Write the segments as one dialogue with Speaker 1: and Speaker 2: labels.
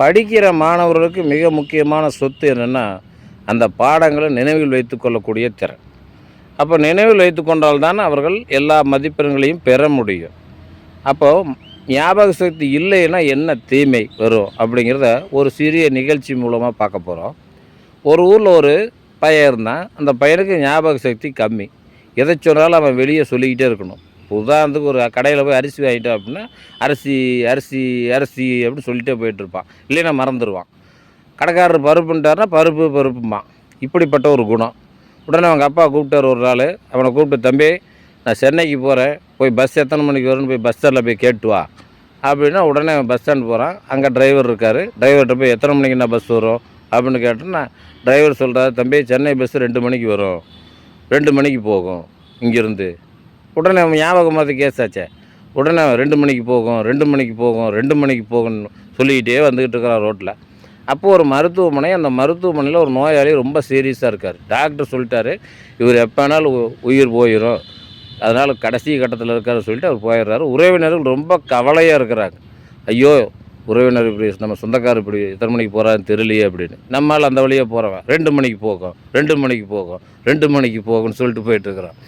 Speaker 1: படிக்கிற மாணவர்களுக்கு மிக முக்கியமான சொத்து என்னென்னா அந்த பாடங்களை நினைவில் வைத்துக்கொள்ளக்கூடிய திறன். அப்போ நினைவில் வைத்துக்கொண்டால் தான் அவர்கள் எல்லா மதிப்பெண்களையும் பெற முடியும். அப்போது ஞாபக சக்தி இல்லைன்னா என்ன தீமை வரும் அப்படிங்கிறத ஒரு சிறிய நிகழ்ச்சி மூலமாக பார்க்க போகிறோம் ஒரு ஊரில் ஒரு பையன் இருந்தான். அந்த பையனுக்கு ஞாபக சக்தி கம்மி. எதை சொன்னாலும் அவன் வெளியே சொல்லிக்கிட்டே இருக்கணும். உதாரணத்துக்கு ஒரு கடையில் போய் அரிசி வாங்கிட்டோம் அப்படின்னா அரிசி அரிசி அரிசி அப்படின்னு சொல்லிட்டே போயிட்டுருப்பான் இல்லைன்னா மறந்துடுவான் கடைக்காரர் பருப்புன்ட்டார்னா பருப்பு பருப்புமா இப்படிப்பட்ட ஒரு குணம். உடனே அவங்க அப்பா கூப்பிட்டார் ஒரு நாள். அவனை கூப்பிட்டு தம்பி நான் சென்னைக்கு போகிறேன் போய் பஸ் எத்தனை மணிக்கு வரும்னு போய் பஸ் ஸ்டாண்டில் போய் கேட்டு வா. அப்படின்னா உடனே அவன் பஸ் ஸ்டாண்ட் போகிறான் அங்கே டிரைவர் இருக்கார். டிரைவர்கிட்ட போய் எத்தனை மணிக்கு நான் பஸ் வரும்? அப்படின்னு கேட்டேன்னா டிரைவர் சொல்கிறார் தம்பி சென்னை பஸ் ரெண்டு மணிக்கு வரும். ரெண்டு மணிக்கு போகும். இங்கேருந்து. உடனே அவன் ஞாபகம் மாதிரி ஆச்சே. உடனே அவன் ரெண்டு மணிக்கு போகும் ரெண்டு மணிக்கு போகும் ரெண்டு மணிக்கு போகும்னு சொல்லிக்கிட்டே வந்துக்கிட்டு இருக்கிறான் ரோட்டில் அப்போது ஒரு மருத்துவமனை அந்த மருத்துவமனையில் ஒரு நோயாளி ரொம்ப சீரியஸாக இருக்கார். டாக்டர் சொல்லிட்டாரு இவர் எப்போ வேணாலும் உ- உயிர் போயிடும் அதனால் கடைசி கட்டத்தில் இருக்காரு சொல்லிட்டு அவர் போயிடுறாரு. உறவினர்கள் ரொம்ப கவலையாக இருக்கிறாங்க. ஐயோ உறவினர் இப்படி நம்ம சொந்தக்காரர் இப்படி எத்தனை மணிக்கு போகிறான்னு தெரியலையே அப்படின்னு. நம்மால் அந்த வழியாக போகிறவன் ரெண்டு மணிக்கு போகும் ரெண்டு மணிக்கு போகும் ரெண்டு மணிக்கு போகும்னு சொல்லிட்டு போயிட்டுருக்குறான்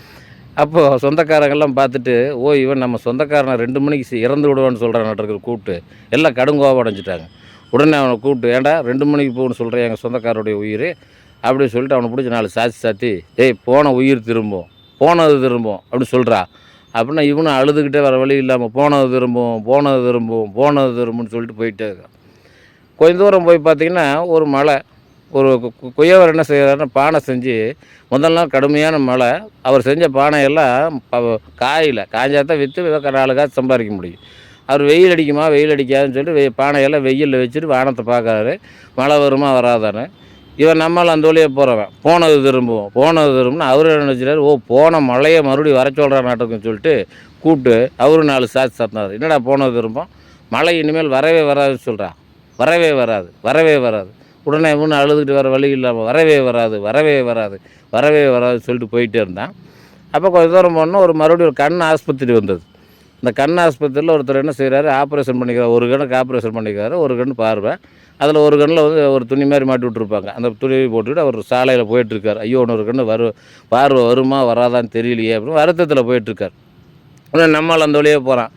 Speaker 1: அப்போது சொந்தக்காரங்கெல்லாம் பார்த்துட்டு ஓ இவன் நம்ம சொந்தக்காரனை ரெண்டு மணிக்கு இறந்து விடுவான்னு சொல்கிறான் கூப்பிட்டு எல்லாம் கடுங்கோபம் அடைஞ்சிட்டாங்க. உடனே அவனை கூப்பிட்டு ஏன்டா ரெண்டு மணிக்கு போகணும்னு சொல்கிறேன் எங்கள் சொந்தக்காரருடைய உயிர்? அப்படின்னு சொல்லிட்டு அவனை பிடிச்சி நாலு சாத்தி சாத்தி ஏய் போன உயிர் திரும்பும் போனது திரும்பும் அப்படின்னு சொல்கிறா அப்படின்னா இவனும் அழுதுகிட்டே வர வழி இல்லாமல் போனது திரும்பும் போனது திரும்பும் போனது திரும்பும்னு சொல்லிட்டு போயிட்டே இருக்கான். கொஞ்ச தூரம் போய் பார்த்தீங்கன்னா ஒரு மலை ஒரு கு- குயவர் என்ன செய்கிறாருன்னா பானை செஞ்சு முதல் நாள் கடுமையான மழை. அவர் செஞ்ச பானையெல்லாம் காயில் காயில காஞ்சா தான் விற்று நாலு காசு சம்பாதிக்க முடியும். அவர் வெயில் அடிக்குமா வெயில் அடிக்காதுன்னு சொல்லிட்டு வெ பானையெல்லாம் வெயிலில் வச்சுட்டு வானத்தை பார்க்குறாரு. மழை வருமா வராதான்னு. இவன் நம்மளால் அந்த வழியாக போகிறவன் போனது திரும்புவோம் போனது திரும்புனா அவர் என்ன நினச்சிட்டாரு? ஓ போன மழையை மறுபடியும் வர சொல்கிற நாட்டுக்குன்னு சொல்லிட்டு கூப்பிட்டு அவரும் நாலு சாத்தி சாத்தினார். என்னடா போனது திரும்பும்? மழை இனிமேல் வரவே வராதுன்னு சொல்கிறான் வரவே வராது வரவே வராது. உடனே இவனு அழுதுகிட்டு வர வழி இல்லாமல் வரவே வராது வரவே வராது வரவே வராது சொல்லிட்டு போயிட்டே இருந்தான். அப்போ கொஞ்சம் தூரம் போனோம் ஒரு மறுபடியும் ஒரு கண் ஆஸ்பத்திரி வந்தது. இந்த கண் ஆஸ்பத்திரியில் ஒருத்தர் என்ன செய்கிறாரு ஆப்ரேஷன் பண்ணிக்கிறார் ஒரு கண்ணுக்கு ஆப்ரேஷன் பண்ணிக்கிறாரு ஒரு கண் பார்வை. அதில் ஒரு கண்ணில் வந்து ஒரு துணி மாதிரி மாட்டி விட்ருப்பாங்க அந்த துணி போட்டுக்கிட்டு அவர் சாலையில் போயிட்டுருக்கார். ஐயோ இன்னொரு கண்ணு வரு பார்வை வருமா வராதான்னு தெரியலையே அப்படின்னு வருத்தத்தில் போயிட்டுருக்கார். உடனே நம்மளால் அந்த வழியே போகிறான்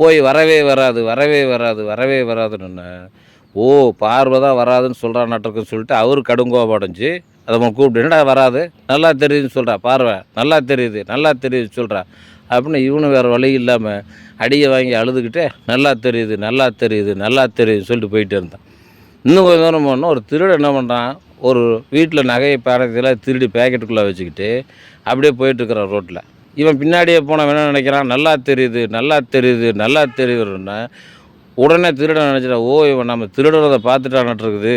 Speaker 1: போய் வரவே வராது வரவே வராது வரவே வராதுன்னு ஓ பார்வை தான் வராதுன்னு சொல்கிறான் நாட்டுக்குன்னு சொல்லிட்டு அவர் கடுங்கோபடைஞ்சு அதை அவன் கூப்பிட்டு வராது? நல்லா தெரியுதுன்னு சொல்கிறா பார்வை நல்லா தெரியுது நல்லா தெரியுது சொல்கிறா அப்படின்னு இவனு வேறு வழி இல்லாமல் அடியை வாங்கி அழுதுகிட்டே நல்லா தெரியுது நல்லா தெரியுது நல்லா தெரியுது சொல்லிட்டு போயிட்டு இருந்தான். இன்னும் கொஞ்சம் தூரம் போனோம் ஒரு திருடு என்ன பண்ணுறான் ஒரு வீட்டில் நகையை பேரத்தில் திருடி பேக்கெட்டுக்குள்ளே வச்சுக்கிட்டு அப்படியே போயிட்டுருக்குறான் ரோட்டில் இவன் பின்னாடியே போனவன் என்ன நினைக்கிறான் நல்லா தெரியுது நல்லா தெரியுது நல்லா தெரியுதுன்னா உடனே திருடன் நினச்சிட்டா ஓ இவன் நம்ம திருடுறதை பார்த்துட்டான் இருக்குது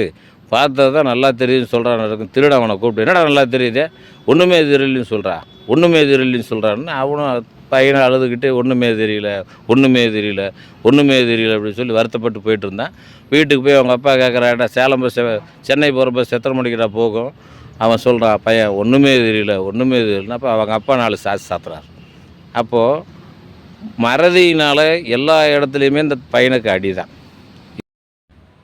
Speaker 1: பார்த்தது தான் நல்லா தெரியுதுன்னு சொல்கிறான் இருக்கும். திருடன் அவனை கூப்பிட்டு என்னடா நல்லா தெரியுதே? ஒன்றுமே தெரியலன்னு சொல்கிறான் ஒன்றுமே தெரியலன்னு சொல்கிறான்னு அவனும் பையனை அழுதுகிட்டு ஒன்றுமே தெரியல ஒன்றுமே தெரியல ஒன்றுமே தெரியல அப்படின்னு சொல்லி வருத்தப்பட்டு போயிட்டு இருந்தான். வீட்டுக்கு போய் அவங்க அப்பா கேட்குறாடா சேலம் பஸ் சென்னை போகிற பஸ் எத்தனை மணிக்குடா போகும்? அவன் சொல்கிறான் பையன் ஒன்றுமே தெரியல ஒன்றுமே தெரியலன்னா அப்போ அவங்க அப்பா நாலு சாத்தி சாத்துறாரு. அப்போது மறதியினால் எல்லா இடத்துலையுமே இந்த பையனுக்கு அடி தான்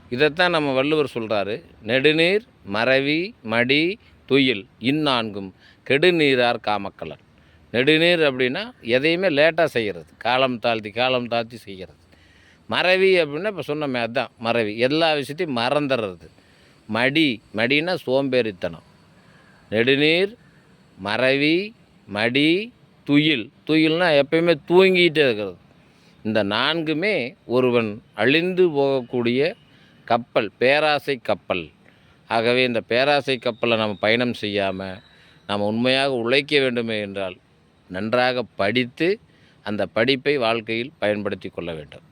Speaker 1: இதைத்தான் நம்ம வள்ளுவர் சொல்கிறாரு நெடுநீர் மறவி மடி துயில் இந்நான்கும் கெடுநீரார் காமக்கலன். நெடுநீர் அப்படின்னா எதையுமே லேட்டாக செய்கிறது காலம் தாழ்த்தி காலம் தாழ்த்தி செய்கிறது மறவி அப்படின்னா இப்போ சொன்னோமே அதுதான் மறவி. எல்லா விஷயத்தையும் மறந்துடுறது. மடி மடின்னா சோம்பேறித்தனம். நெடுநீர் மறவி மடி துயில். துயில்னா எப்பயுமே தூங்கிக்கிட்டே இருக்கிறது. இந்த நான்குமே ஒருவன் அழிந்து போகக்கூடிய கப்பல் பேராசை கப்பல். ஆகவே இந்த பேராசை கப்பலை நம்ம பயணம் செய்யாமல் நாம் உண்மையாக உழைக்க வேண்டுமே என்றால் நன்றாக படித்து அந்த படிப்பை வாழ்க்கையில் பயன்படுத்தி கொள்ள வேண்டும்.